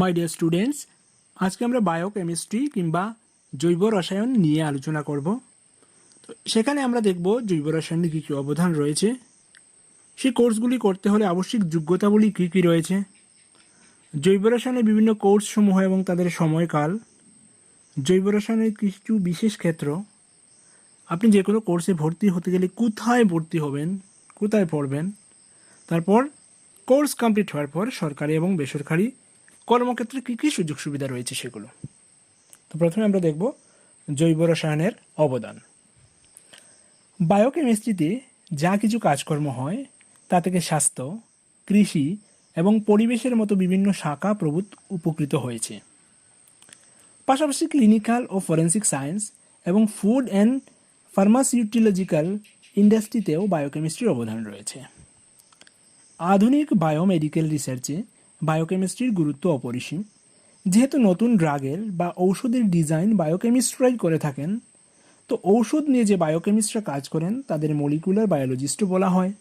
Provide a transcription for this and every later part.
My dear students আজকে আমরা biochemistry কিংবা জৈব রসায়ন নিয়ে আলোচনা করব। তো সেখানে আমরা দেখব জৈব রসায়নের কী কী অবদান রয়েছে। সেই কোর্সগুলি করতে হলে আবশ্যিক যোগ্যতাগুলি কী কী রয়েছে। জৈব রসায়নের বিভিন্ন কোর্সসমূহ এবং তাদের সময়কাল। জৈব রসায়নের কিছু বিশেষ ক্ষেত্র। আপনি যে কোনো কোর্সে ভর্তি হতে গেলে কোথায় ভর্তি হবেন, কোথায় পড়বেন, তারপর কোর্স কমপ্লিট হওয়ার পর সরকারি এবং বেসরকারি কর্মক্ষেত্রে কী কী সুযোগ সুবিধা রয়েছে সেগুলো? তো প্রথমে আমরা দেখব জৈব রসায়নের অবদান। বায়োকেমিস্ট্রিতে যা কিছু কাজকর্ম হয়, তা থেকে স্বাস্থ্য, কৃষি এবং পরিবেশের মতো বিভিন্ন শাখা প্রভূত উপকৃত হয়েছে। পাশাপাশি ক্লিনিক্যাল ও ফরেন্সিক সায়েন্স এবং ফুড অ্যান্ড ফার্মাসিউটিলজিক্যাল ইন্ডাস্ট্রিতেও বায়োকেমিস্ট্রির অবদান রয়েছে। আধুনিক বায়োমেডিক্যাল রিসার্চে বায়োকেমিস্ট্রির গুরুত্ব অপরিসীম। যেহেতু নতুন ড্রাগের বা ঔষধের ডিজাইন বায়োকেমিস্ট্রাই করে থাকেন, তো ঔষধ নিয়ে যে বায়োকেমিস্টরা কাজ করেন, তাদের মলিকুলার বায়োলজিস্টও বলা হয়।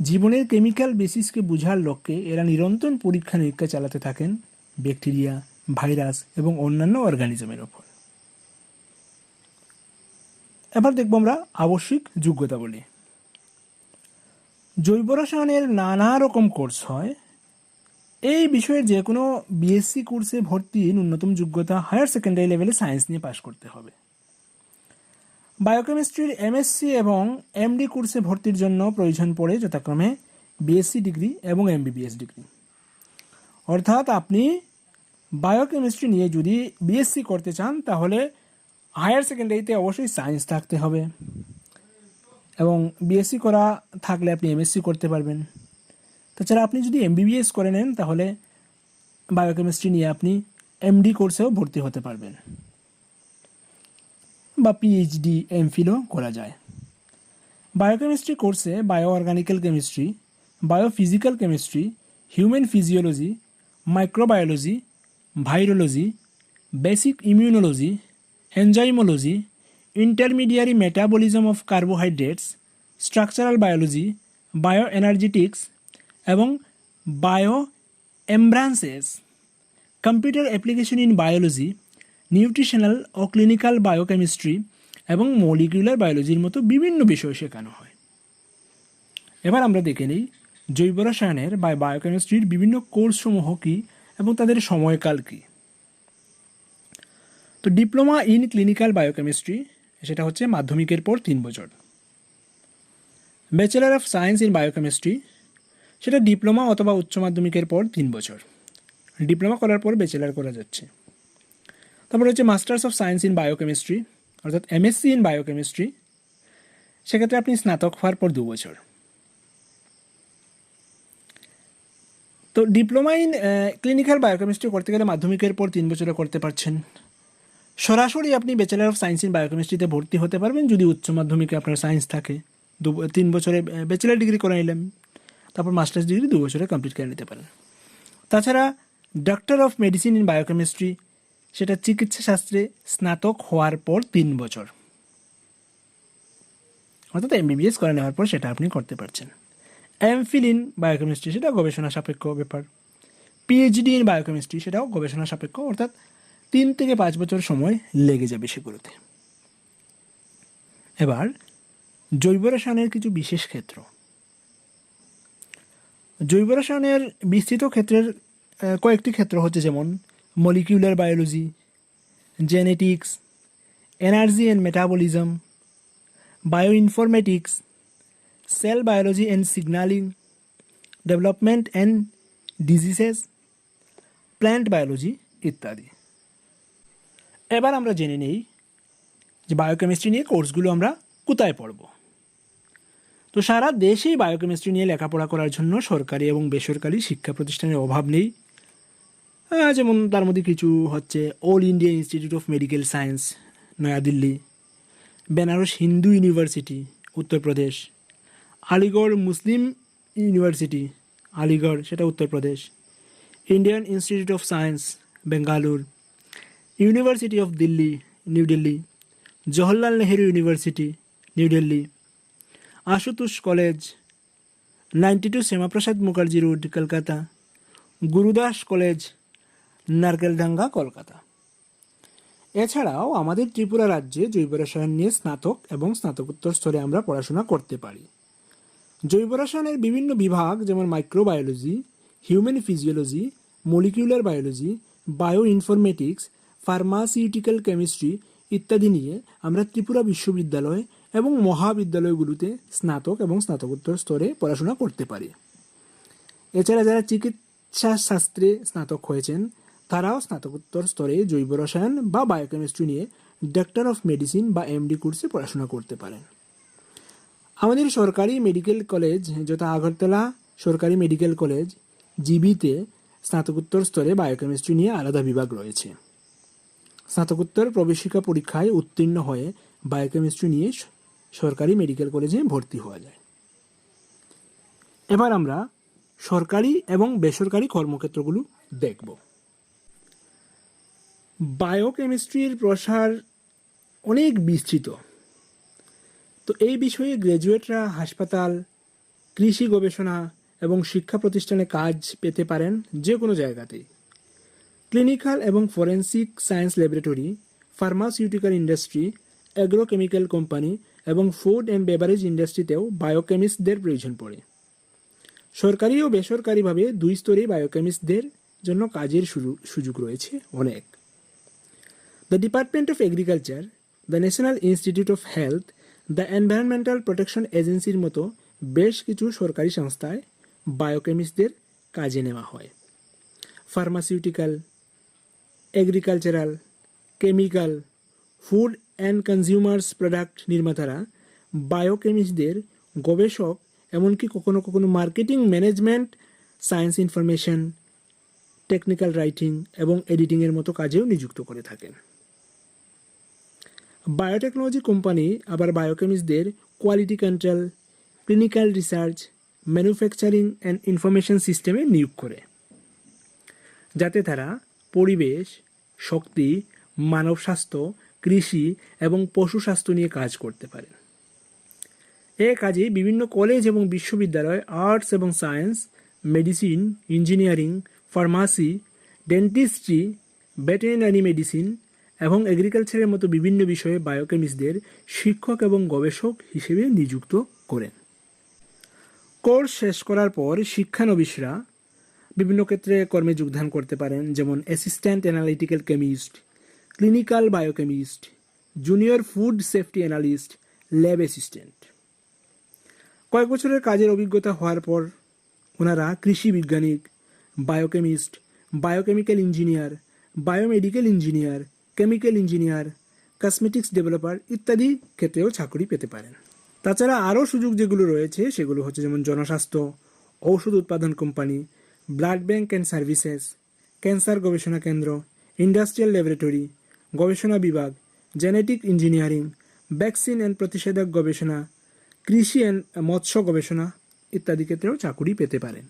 জীবনের কেমিক্যাল বেসিসকে বোঝার লক্ষ্যে এরা নিরন্তর পরীক্ষা নিরীক্ষা চালাতে থাকেন ব্যাকটেরিয়া ভাইরাস এবং অন্যান্য অর্গানিজমের ওপর। এবার দেখব আমরা আবশ্যিক যোগ্যতা বলি। জৈব রসায়নের নানা রকম কোর্স হয়। এই বিষয়ে যে কোনো বিএসসি কোর্সে ভর্তি ন্যূনতম যোগ্যতা হায়ার সেকেন্ডারি লেভেলে সায়েন্স নিয়ে পাশ করতে হবে। বায়োকেমিস্ট্রির এমএসসি এবং এমডি কোর্সে ভর্তির জন্য প্রয়োজন পড়ে যথাক্রমে বিএসসি ডিগ্রি এবং এমবিবিএস ডিগ্রি অর্থাৎ আপনি বায়োকেমিস্ট্রি নিয়ে যদি বিএসসি করতে চান, তাহলে হায়ার সেকেন্ডারিতে অবশ্যই সায়েন্স থাকতে হবে। এবং বিএসসি করা থাকলে আপনি এমএসসি করতে পারবেন। তাছাড়া আপনি যদি এমবিবিএস করে নেন, তাহলে বায়োকেমিস্ট্রি নিয়ে আপনি এমডি কোর্সেও ভর্তি হতে পারবেন। বা পিএইচডি এমফিলও করা যায়। বায়োকেমিস্ট্রি কোর্সে bio organical chemistry biophysical chemistry human physiology microbiology virology basic immunology enzymology intermediary metabolism of carbohydrates structural biology bio energetics এবং bio membranes computer application in biology nutritional O clinical biochemistry এবং molecular বায়োলজির মতো বিভিন্ন বিষয় শেখানো হয়। এবার আমরা দেখে নিই জৈব রসায়নের বা বায়োকেমিস্ট্রির বিভিন্ন কোর্সসমূহ কী এবং তাদের সময়কাল কী। তো ডিপ্লোমা ইন ক্লিনিক্যাল বায়োকেমিস্ট্রি সেটা হচ্ছে মাধ্যমিকের পর তিন বছর। Bachelor of science in biochemistry সেটা ডিপ্লোমা অথবা উচ্চ মাধ্যমিকের পর তিন বছর। ডিপ্লোমা করার পর ব্যাচেলার করা যাচ্ছে। তারপর হচ্ছে masters of science in biochemistry, অর্থাৎ এমএসসি ইন বায়োকেমিস্ট্রি। সেক্ষেত্রে আপনি স্নাতক হওয়ার পর দু বছর। তো ডিপ্লোমা ইন ক্লিনিক্যাল বায়োকেমিস্ট্রি করতে গেলে মাধ্যমিকের পর তিন বছরে করতে পারছেন। সরাসরি আপনি ব্যাচেলার অফ সায়েন্স ইন বায়োকেমিস্ট্রিতে ভর্তি হতে পারবেন যদি উচ্চ মাধ্যমিকে আপনার সায়েন্স থাকে। দু, তিন বছরে ব্যাচেলার ডিগ্রি করে নিলেন। তারপর মাস্টার্স ডিগ্রি দু বছরে কমপ্লিট করে নিতে পারেন। তাছাড়া doctor of medicine in biochemistry সেটা চিকিৎসা শাস্ত্রে স্নাতক হওয়ার পর তিন বছর। অর্থাৎ এমবিবিএস করে নেওয়ার পর সেটা আপনি করতে পারছেন। এমফিল ইন বায়োকেমিস্ট্রি সেটা গবেষণা সাপেক্ষ ব্যাপার। পিএইচডি ইন বায়োকেমিস্ট্রি সেটাও গবেষণা সাপেক্ষ, অর্থাৎ তিন থেকে পাঁচ বছর সময় লেগে যাবে সেগুলোতে। এবার জৈব রসায়নের কিছু বিশেষ ক্ষেত্র। জৈব রসায়নের বিস্তৃত ক্ষেত্রের কয়েকটি ক্ষেত্র হচ্ছে যেমন molecular biology genetics energy and metabolism bio informatics cell biology and signalling development and diseases plant biology ইত্যাদি। এবার আমরা জেনে নেই যে বায়োকেমিস্ট্রি নিয়ে কোর্সগুলো আমরা কোথায় পড়ব। তো সারা দেশেই বায়োকেমিস্ট্রি নিয়ে লেখাপড়া করার জন্য সরকারি এবং বেসরকারি শিক্ষা প্রতিষ্ঠানের অভাব নেই। যেমন তার মধ্যে কিছু হচ্ছে All India Institute of Medical Science Nayadilli Banaras Hindu University Uttar Pradesh Aligarh Muslim University Aligarh, সেটা Uttar Pradesh Indian Institute of Science Bengaluru University of Delhi New Delhi Jawaharlal Nehru University New Delhi Ashutosh college, ninety two Shyamaprasad Mukherjee road, Kolkata. Gurudas college, Narkeldanga, Kolkata. এছাড়াও আমাদের ত্রিপুরা রাজ্যে জৈব রসায়ন নিয়ে স্নাতক এবং স্নাতকোত্তর স্তরে আমরা পড়াশোনা করতে পারি। জৈব রসায়নের বিভিন্ন বিভাগ যেমন microbiology human physiology molecular biology bio informatics pharmaceutical chemistry ইত্যাদি নিয়ে আমরা ত্রিপুরা বিশ্ববিদ্যালয় এবং মহাবিদ্যালয়গুলোতে স্নাতক এবং স্নাতকোত্তর স্তরে পড়াশোনা করতে পারে। এছাড়া যারা চিকিৎসা শাস্ত্রে স্নাতক হয়েছেন, তারাও স্নাতকোত্তর স্তরে জৈব রসায়ন বা বায়োকেমিস্ট্রি নিয়ে ডক্টর অফ মেডিসিন বা এমডি কোর্সে পড়াশোনা করতে পারেন। আমাদের সরকারি মেডিকেল কলেজ যথা আগরতলা সরকারি মেডিকেল কলেজ জিবিতে স্নাতকোত্তর স্তরে বায়োকেমিস্ট্রি নিয়ে আলাদা বিভাগ রয়েছে। স্নাতকোত্তর প্রবেশিকা পরীক্ষায় উত্তীর্ণ হয়ে বায়োকেমিস্ট্রি নিয়ে সরকারি মেডিকেল কলেজে ভর্তি হওয়া যায়। এবার আমরা সরকারি এবং বেসরকারি কর্মক্ষেত্রগুলো দেখব। বায়োকেমিস্ট্রির প্রসার অনেক বিস্তৃত। তো এই বিষয়ে গ্র্যাজুয়েটরা হাসপাতাল, কৃষি গবেষণা এবং শিক্ষা প্রতিষ্ঠানে কাজ পেতে পারেন যে কোনো জায়গাতেই। ক্লিনিক্যাল এবং forensic science laboratory pharmaceutical industry agrochemical company এবং ফুড অ্যান্ড বেভারেজ ইন্ডাস্ট্রিতেও বায়োকেমিস্টদের প্রয়োজন পড়ে। সরকারি ও বেসরকারিভাবে দুই স্তরে বায়োকেমিস্টদের জন্য কাজের সুযোগ- রয়েছে অনেক। The department of agriculture the national institute of health the environmental protection এজেন্সির মতো বেশ কিছু সরকারি সংস্থায় বায়োকেমিস্টদের কাজে নেওয়া হয়। Pharmaceutical agricultural chemical food and consumers product নির্মাতারা বায়োকেমিস্টদের গবেষক, এমনকি কখনো কখনো marketing management science information technical writing এবং এডিটিংয়ের মতো কাজেও নিযুক্ত করে থাকেন। বায়োটেকনোলজি কোম্পানি আবার বায়োকেমিস্টদের quality control clinical research manufacturing and information সিস্টেমে নিয়োগ করে। যাতে তারা পরিবেশ, শক্তি, মানব স্বাস্থ্য কৃষি এবং পশু স্বাস্থ্য নিয়ে কাজ করতে পারেন। এ কাজে বিভিন্ন কলেজ এবং বিশ্ববিদ্যালয়, আর্টস এবং science, medicine, engineering, pharmacy, dentistry, veterinary medicine এবং এগ্রিকালচারের মতো বিভিন্ন বিষয়ে বায়োকেমিস্টদের শিক্ষক এবং গবেষক হিসেবে নিযুক্ত করেন। কোর্স শেষ করার পর শিক্ষানবিশরা বিভিন্ন ক্ষেত্রে কর্মে যোগদান করতে পারেন, যেমন assistant analytical chemist clinical biochemist junior food safety analyst lab assistant কয়েক বছরের কাজের অভিজ্ঞতা হওয়ার পর ওনারা কৃষি বিজ্ঞানিক biochemist biochemical engineer biomedical engineer chemical engineer cosmetics developer ইত্যাদি ক্ষেত্রেও চাকরি পেতে পারেন। তাছাড়া আরও সুযোগ যেগুলো রয়েছে সেগুলো হচ্ছে যেমন জনস্বাস্থ্য, ঔষধ উৎপাদন company blood bank and services cancer গবেষণা কেন্দ্র ইন্ডাস্ট্রিয়াল ল্যাবরেটরি গবেষণা বিভাগ জেনেটিক ইঞ্জিনিয়ারিং ভ্যাকসিন অ্যান্ড প্রতিষেধক গবেষণা, কৃষি অ্যান্ড মৎস্য গবেষণা ইত্যাদি ক্ষেত্রেও চাকুরি পেতে পারেন।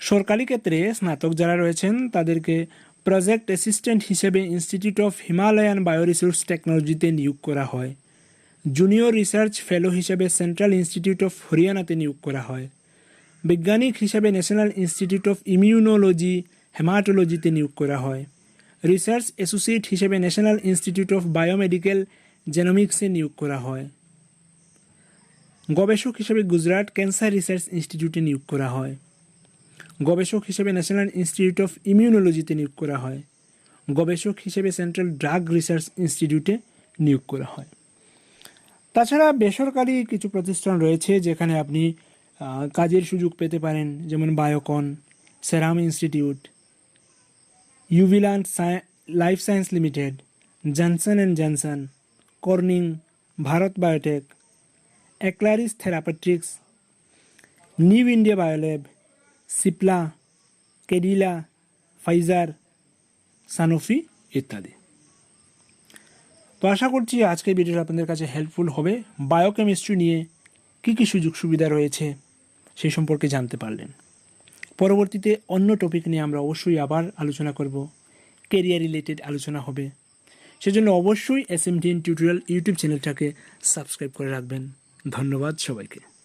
সরকারি ক্ষেত্রে স্নাতক যারা রয়েছেন, তাদেরকে প্রজেক্ট অ্যাসিস্ট্যান্ট হিসেবে ইনস্টিটিউট অফ হিমালয়ান বায়োরিসোর্স টেকনোলজিতে নিয়োগ করা হয়। জুনিয়র রিসার্চ ফেলো হিসেবে সেন্ট্রাল ইনস্টিটিউট অফ হরিয়ানাতে নিয়োগ করা হয়। বৈজ্ঞানিক হিসাবে ন্যাশনাল ইনস্টিটিউট অফ ইমিউনোলজি হেমাটোলজিতে নিয়োগ করা হয়। রিসার্চ অ্যাসোসিয়েট হিসেবে ন্যাশনাল ইনস্টিটিউট অফ বায়োমেডিক্যাল জেনোমিক্সে নিয়োগ করা হয়। গবেষক হিসেবে গুজরাট ক্যান্সার রিসার্চ ইনস্টিটিউটে নিয়োগ করা হয়। গবেষক হিসেবে ন্যাশনাল ইনস্টিটিউট অফ ইমিউনোলজিতে নিয়োগ করা হয়। গবেষক হিসেবে সেন্ট্রাল ড্রাগ রিসার্চ ইনস্টিটিউটে নিয়োগ করা হয়। তাছাড়া বেসরকারি কিছু প্রতিষ্ঠান রয়েছে যেখানে আপনি কাজের সুযোগ পেতে পারেন, যেমন বায়োকন সেরাম Institute ইউভিল্যান্ড Life Science Limited Johnson and Johnson Corning Bharat Biotech Aclaris Therapeutics New India Biolab Cipla Cadila Pfizer Sanofi ইত্যাদি। তো আশা করছি আজকের ভিডিওটা আপনাদের কাছে হেল্পফুল হবে। বায়োকেমিস্ট্রি নিয়ে কী কী সুযোগ সুবিধা রয়েছে সেই সম্পর্কে জানতে পারলেন। পরবর্তীতে অন্য টপিক নিয়ে আমরা অবশ্যই আবার আলোচনা করব। কেরিয়ার রিলেটেড আলোচনা হবে। সেজন্য অবশ্যই এস এম টিউটোরিয়াল ইউটিউব চ্যানেলটাকে সাবস্ক্রাইব করে রাখবেন। ধন্যবাদ সবাইকে।